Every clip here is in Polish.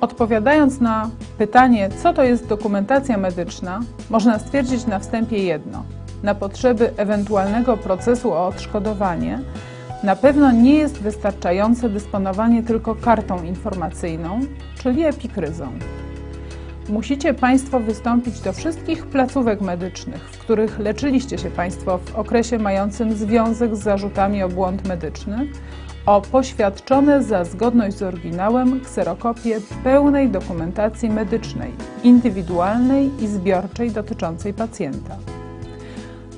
Odpowiadając na pytanie, co to jest dokumentacja medyczna, można stwierdzić na wstępie jedno. Na potrzeby ewentualnego procesu o odszkodowanie na pewno nie jest wystarczające dysponowanie tylko kartą informacyjną, czyli epikryzą. Musicie Państwo wystąpić do wszystkich placówek medycznych, w których leczyliście się Państwo w okresie mającym związek z zarzutami o błąd medyczny, o poświadczone za zgodność z oryginałem kserokopię pełnej dokumentacji medycznej, indywidualnej i zbiorczej dotyczącej pacjenta.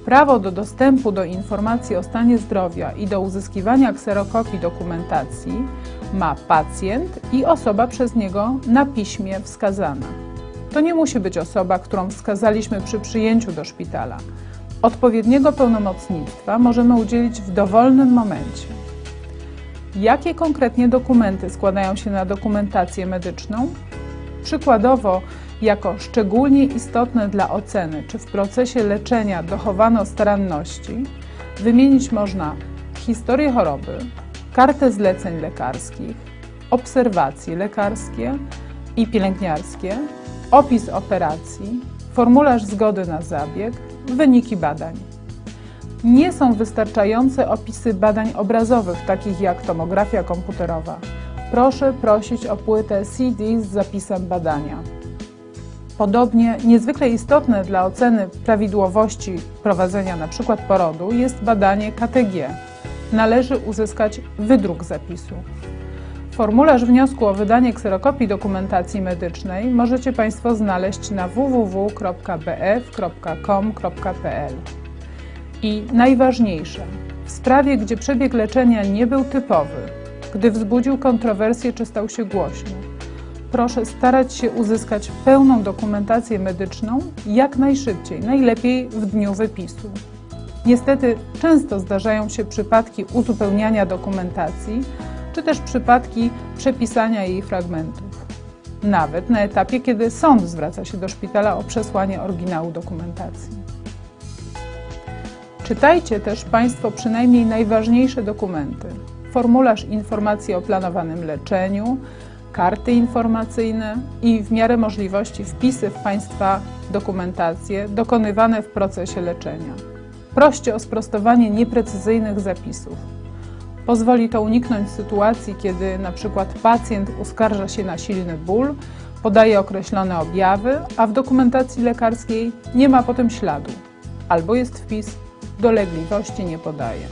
Prawo do dostępu do informacji o stanie zdrowia i do uzyskiwania kserokopii dokumentacji ma pacjent i osoba przez niego na piśmie wskazana. To nie musi być osoba, którą wskazaliśmy przy przyjęciu do szpitala. Odpowiedniego pełnomocnictwa możemy udzielić w dowolnym momencie. Jakie konkretnie dokumenty składają się na dokumentację medyczną? Przykładowo, jako szczególnie istotne dla oceny, czy w procesie leczenia dochowano staranności, wymienić można historię choroby, kartę zleceń lekarskich, obserwacje lekarskie i pielęgniarskie, opis operacji, formularz zgody na zabieg, wyniki badań. Nie są wystarczające opisy badań obrazowych, takich jak tomografia komputerowa. Proszę prosić o płytę CD z zapisem badania. Podobnie niezwykle istotne dla oceny prawidłowości prowadzenia np. porodu jest badanie KTG. Należy uzyskać wydruk zapisu. Formularz wniosku o wydanie kserokopii dokumentacji medycznej możecie Państwo znaleźć na www.bf.com.pl. I najważniejsze, w sprawie, gdzie przebieg leczenia nie był typowy, gdy wzbudził kontrowersje czy stał się głośny, proszę starać się uzyskać pełną dokumentację medyczną jak najszybciej, najlepiej w dniu wypisu. Niestety często zdarzają się przypadki uzupełniania dokumentacji, czy też przypadki przepisania jej fragmentów. Nawet na etapie, kiedy sąd zwraca się do szpitala o przesłanie oryginału dokumentacji. Czytajcie też Państwo przynajmniej najważniejsze dokumenty: formularz informacji o planowanym leczeniu, karty informacyjne i w miarę możliwości wpisy w Państwa dokumentację dokonywane w procesie leczenia. Proście o sprostowanie nieprecyzyjnych zapisów. Pozwoli to uniknąć sytuacji, kiedy np. pacjent uskarża się na silny ból, podaje określone objawy, a w dokumentacji lekarskiej nie ma potem śladu, albo jest wpis dolegliwości nie podaje.